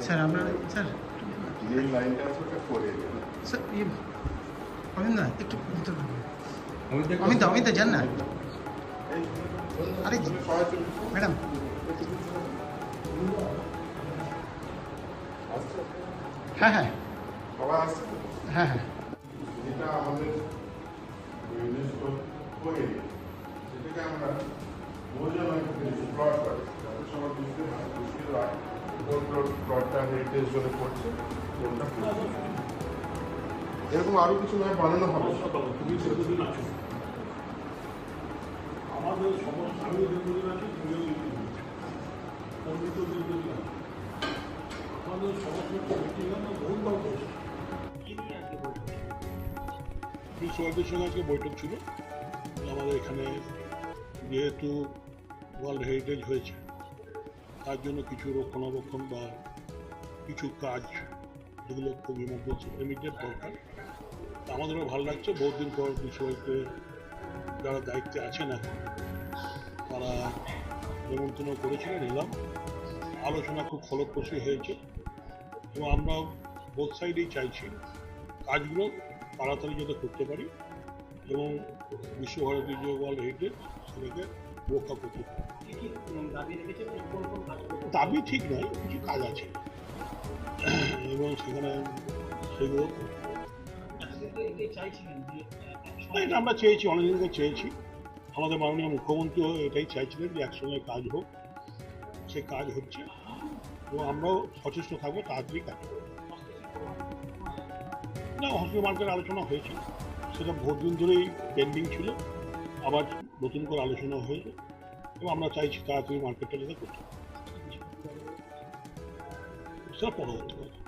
Sir আপনার sir. যে লাইনটা আছে ওটা করে স্যার ইয়ে অমিত দা একটু অমিত অমিত যান না। আরে ম্যাডাম। হ্যাঁ হ্যাঁ। হ্যাঁ হ্যাঁ। যেটা আমাদের সেটাকে আমরা প্লটটা হেরিটেজ করছে কোনটা করছে। এরকম আরও কিছু নয় বানানো হবে আমাদের আমাদের সঙ্গে আজকে বৈঠক ছিল আমাদের এখানে যেহেতু ওয়ার্ল্ড হেরিটেজ হয়েছে, তার জন্য কিছু রক্ষণাবেক্ষণ বা কিছু কাজ যেগুলো খুব ইমার্জেন্সি ইমিডিয়েট দরকার। আমাদেরও ভালো লাগছে। বহুদিন পর বিষয়কে যারা দায়িত্বে আছেন এখন তারা নিমন্ত্রণ করেছিলেন এলাম। আলোচনা খুব ফলপ্রসূ হয়েছে এবং আমরা বোধ সাইডেই চাইছি কাজগুলো তাড়াতাড়ি যাতে করতে পারি এবং বিশ্বভারতী যে ওয়ার্ল্ড হেরিটেজ সেটাকে রক্ষা করতে পারি। দাবি ঠিক নয় কিছু কাজ আছে। এবং সেখানে সেগুলো এটা আমরা চেয়েছি অনেকদিন থেকে চেয়েছি আমাদের মাননীয় মুখ্যমন্ত্রীও এটাই চাইছিলেন যে একসঙ্গে কাজ হোক সে কাজ হচ্ছে এবং আমরাও সচেষ্ট থাকব তাড়াতাড়ি কাজ না হসপিটাল মার্কেট আলোচনা হয়েছে সেটা বহু দিন ধরেই পেন্ডিং ছিল আবার নতুন করে আলোচনা হয়েছে এবং আমরা চাইছি তাড়াতাড়ি মার্কেটটা যাতে করতে। সেটা পরবর্তী কথা